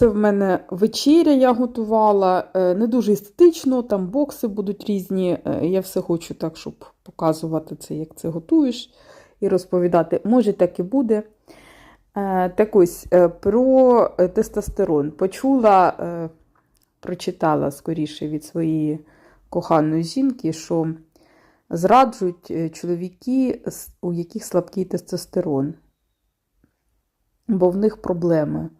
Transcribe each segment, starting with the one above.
Це в мене вечеря я готувала. Е, Не дуже естетично, там бокси будуть різні. Е, Я все хочу так, щоб показувати це, як це готуєш, і розповідати. Може, так і буде. Е, Так ось про тестостерон. Почула, прочитала скоріше від своєї коханої жінки, що зраджують чоловіки, у яких слабкий тестостерон, бо в них проблеми.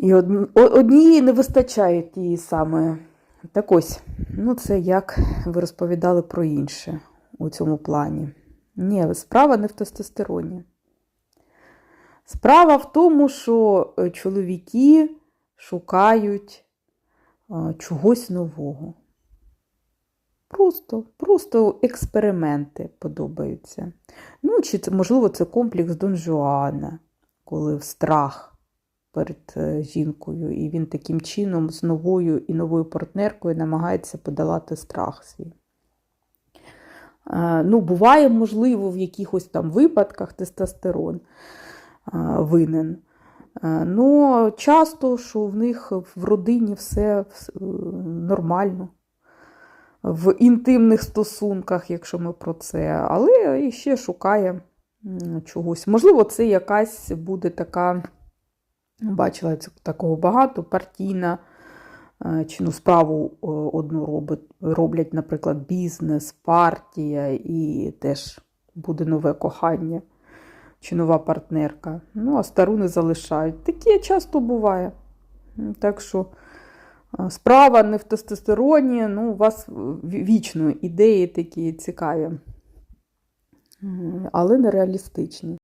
І однієї не вистачає тієї самої. Так ось, ну це як ви розповідали про інше у цьому плані. Ні, справа не в тестостероні. Справа в тому, що е, чоловіки шукають е, чогось нового. Просто, просто експерименти подобаються. Ну, чи можливо, це комплекс Дон Жуана, коли в страх перед е, жінкою, і він таким чином з новою і новою партнеркою намагається подолати страх свій. Е, Ну, буває, можливо, в якихось там випадках тестостерон е, винен. Ну, часто, що в них в родині все нормально. В інтимних стосунках, якщо ми про це, але і ще шукає чогось. Можливо, це якась буде така, бачила такого багато, партійна е, чи ну, справу е, одну робить, роблять, наприклад, бізнес, партія, і теж буде нове кохання чи нова партнерка. Ну, а стару не залишають. Таке часто буває. Так що справа не в тестостероні, ну, у вас вічно ідеї такі цікаві, але нереалістичні.